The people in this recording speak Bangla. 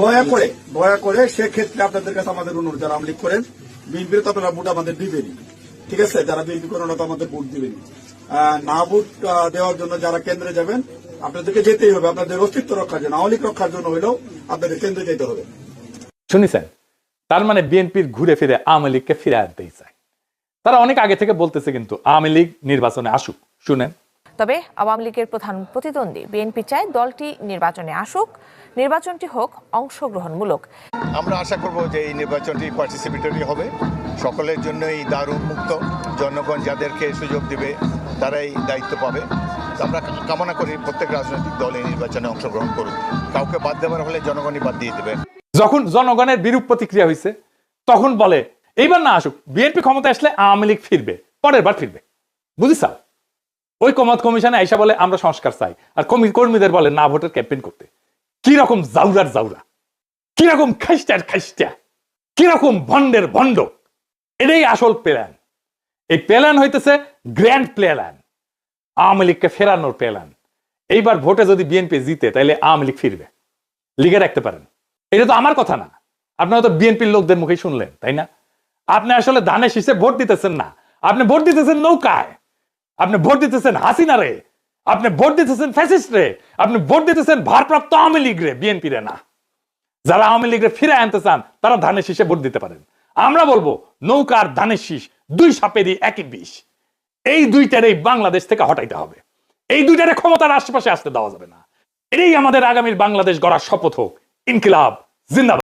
দয়া করে দয়া করে সেক্ষেত্রে আপনাদের কাছে আমাদের অনুরোধ, যারা আমলিক করেন বিএনপির তো আপনারা ভোট আমাদের ঠিক আছে? যারা বিএনপি করেন তো আমাদের ভোট না ভোট দেওয়ার জন্য যারা কেন্দ্রে যাবেন, আপনাদেরকে যেতেই হবে। আপনাদের অস্তিত্ব রক্ষার জন্য, আওয়ামী রক্ষার জন্য হলেও আপনাদের কেন্দ্রে যেতে হবে। শুনেছেন তার মানে বিএনপির ঘুরে ফিরে আওয়ামী লীগকে ফিরে আনতেই চায়। তারা অনেক আগে থেকে বলতেছে কিন্তু আওয়ামী লীগ নির্বাচনে আসুক। শুনেন। তবে আওয়ামী লীগের প্রধান প্রতিদ্বন্দ্বী বিএনপি চায় দলটি নির্বাচনে আসুক নির্বাচনটি হোক অংশগ্রহণমূলক। আমরা আশা করব যে এই নির্বাচনটি পার্টিসিপেটরি হবে। সকলের জন্যই দ্বার উন্মুক্ত জনগণ যাদেরকে সুযোগ দিবে তারাই দায়িত্ব পাবে। আমরা কামনা করি প্রত্যেক রাজনৈতিক দল এই নির্বাচনে অংশগ্রহণ করুক। কাউকে বাদ দেওয়ার হলে জনগণই বাদ দিয়ে দেবে। যখন জনগণের বিরূপ প্রতিক্রিয়া হয়েছে তখন বলে এইবার না আসুক। বিএনপি ক্ষমতা আসলে আওয়ামী লীগ ফিরবে পরের বার ফিরবে। বুঝিস ওই কমত কমিশনে আইসা বলে, আমরা সংস্কার চাই। আর কমি- কর্মীদের বলে, না ভোটের ক্যাম্পেইন করতে। কি রকম জাউরার জাউরা? কি রকম খাইস্টার খাইস্টা কি রকম ভন্ডের ভণ্ড? এটাই আসল প্ল্যান। এই প্ল্যান হইতেছে গ্র্যান্ড প্ল্যান। আওয়ামী লীগকে ফেরানোর প্ল্যান। এইবার ভোটে যদি বিএনপি জিতে তাহলে আওয়ামী লীগ ফিরবে। লিগে রাখতে পারেন। এটা তো আমার কথা না। আপনারা তো বিএনপির লোকদের মুখেই শুনলেন, তাই না? আপনি আসলে ধানের শীষে ভোট দিতেছেন না। আপনি ভোট দিতেছেন নৌকায়। আপনি ভোট দিতেছেন হাসিনা রে। আপনি ভোট দিতেছেন ফ্যাসিস্ট রে। আপনি ভোট দিতেছেন ভারপ্রাপ্ত আওয়ামী লীগ রে বিএনপি রে না। যারা আওয়ামী লীগের ফিরে আনতে চান, তারা ধানের শীষে ভোট দিতে পারেন। আমরা বলব নৌকার ধানের শীষ, দুই সাপেরই একই বিষ। এই দুইটারে বাংলাদেশ থেকে হটাইতে হবে। এই দুইটারে ক্ষমতার আশেপাশে আসতে দেওয়া যাবে না। এটাই আমাদের আগামীর বাংলাদেশ গড়ার শপথ হোক। ইনকিলাব, জিন্দাবাদ।